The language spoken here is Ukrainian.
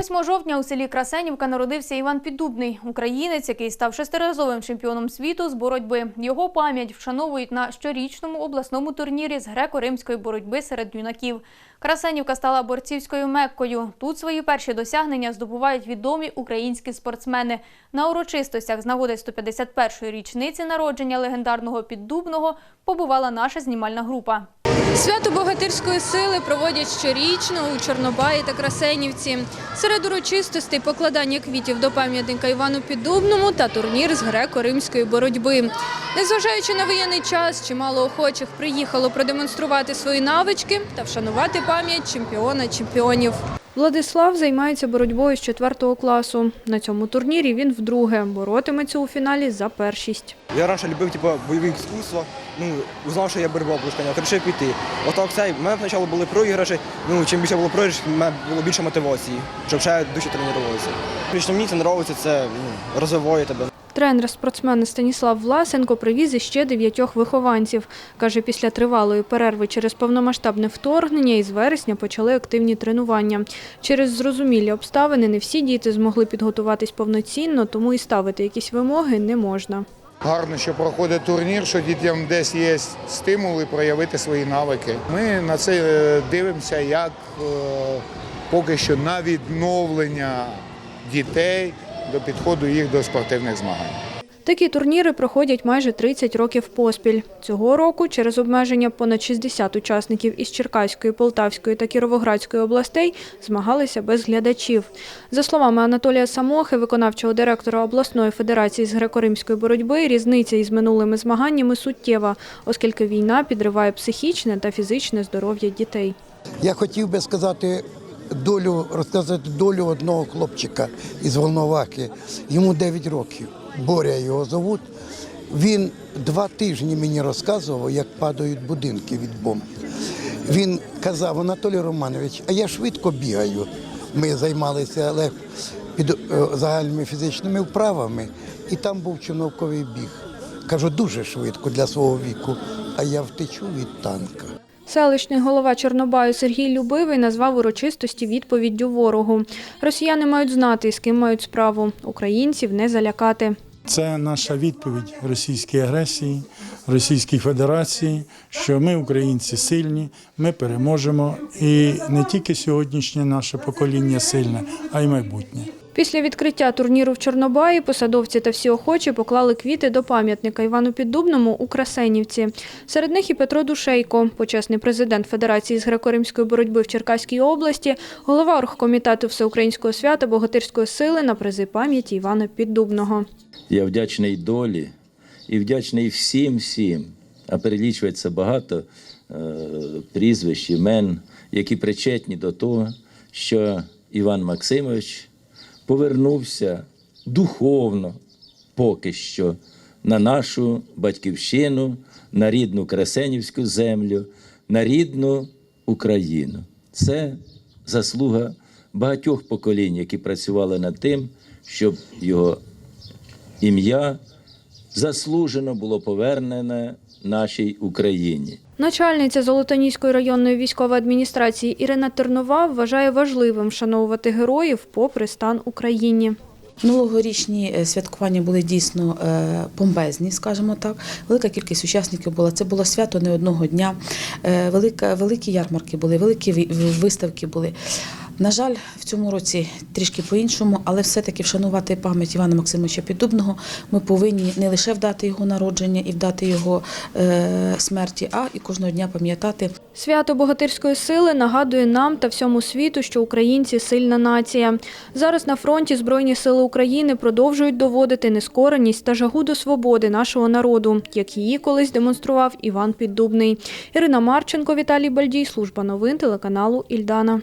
8 жовтня у селі Красенівка народився Іван Піддубний, українець, який став шестиразовим чемпіоном світу з боротьби. Його пам'ять вшановують на щорічному обласному турнірі з греко-римської боротьби серед юнаків. Красенівка стала борцівською меккою. Тут свої перші досягнення здобувають відомі українські спортсмени. На урочистостях з нагоди 151-ї річниці народження легендарного Піддубного побувала наша знімальна група. Свято богатирської сили проводять щорічно у Чорнобаї та Красенівці. Серед урочистостей покладання квітів до пам'ятника Івану Піддубному та турнір з греко-римської боротьби. Незважаючи на воєнний час, чимало охочих приїхало продемонструвати свої навички та вшанувати пам'ять чемпіона чемпіонів. Владислав займається боротьбою з 4 класу. На цьому турнірі він вдруге боротиметься у фіналі за першість. Я раніше любив типу, бойові іскусства, ну, узнав, що я боротьба пускання, вирішив піти. Отак це, в мене спочатку були проіграші, ну, чим більше було проіграшів, в мене було більше мотивації, щоб ще дужче тренуватися. Лично мені це подобається, це ну, розвиває тебе. Тренер спортсмена Станіслав Власенко привіз іще дев'ятьох вихованців. Каже, після тривалої перерви через повномасштабне вторгнення із вересня почали активні тренування. Через зрозумілі обставини не всі діти змогли підготуватись повноцінно, тому і ставити якісь вимоги не можна. Гарно, що проходить турнір, що дітям десь є стимули проявити свої навики. Ми на це е, дивимося як е, поки що на відновлення дітей до підходу їх до спортивних змагань. Такі турніри проходять майже 30 років поспіль. Цього року через обмеження понад 60 учасників із Черкаської, Полтавської та Кіровоградської областей змагалися без глядачів. За словами Анатолія Самохи, виконавчого директора обласної федерації з греко-римської боротьби, різниця із минулими змаганнями суттєва, оскільки війна підриває психічне та фізичне здоров'я дітей. Я хотів би сказати долю, розказати долю одного хлопчика із Волновахи. Йому 9 років. Боря його зовуть. Він два тижні мені розказував, як падають будинки від бомб. Він казав, Анатолій Романович, а я швидко бігаю. Ми займалися але під е, загальними фізичними вправами, і там був чиновковий біг. Кажу, дуже швидко для свого віку, а я втечу від танка. Селищний голова Чорнобаю Сергій Любивий назвав урочистості відповіддю ворогу. Росіяни мають знати, з ким мають справу. Українців не залякати. Це наша відповідь російській агресії, Російській Федерації, що ми, українці, сильні, ми переможемо. І не тільки сьогоднішнє наше покоління сильне, а й майбутнє. Після відкриття турніру в Чорнобаї посадовці та всі охочі поклали квіти до пам'ятника Івану Піддубному у Красенівці. Серед них і Петро Душейко, почесний президент Федерації з греко-римської боротьби в Черкаській області, голова оргкомітету Всеукраїнського свята Богатирської сили на призи пам'яті Івана Піддубного. Я вдячний долі і вдячний всім всім. А перелічується багато е, прізвищ, імен, які причетні до того, що Іван Максимович повернувся духовно поки що на нашу батьківщину, на рідну Красенівську землю, на рідну Україну. Це заслуга багатьох поколінь, які працювали над тим, щоб його ім'я заслужено було повернене нашій Україні. Начальниця Золотоніської районної військової адміністрації Ірина Тернова вважає важливим вшановувати героїв попри стан Україні. Минулогорічні е, святкування були дійсно е, бомбезні, скажімо так. Велика кількість учасників була. Це було свято не одного дня. Е, Велика, великі ярмарки були, великі ви- виставки були. На жаль, в цьому році трішки по-іншому, але все-таки вшанувати пам'ять Івана Максимовича Піддубного ми повинні не лише вдати його народження і вдати його е, смерті, а і кожного дня пам'ятати Свято богатирської сили нагадує нам та всьому світу, що українці сильна нація. Зараз на фронті Збройні сили України продовжують доводити нескореність та жагу до свободи нашого народу, як її колись демонстрував Іван Піддубний. Ірина Марченко, Віталій Бальдій, служба новин телеканалу Ільдана.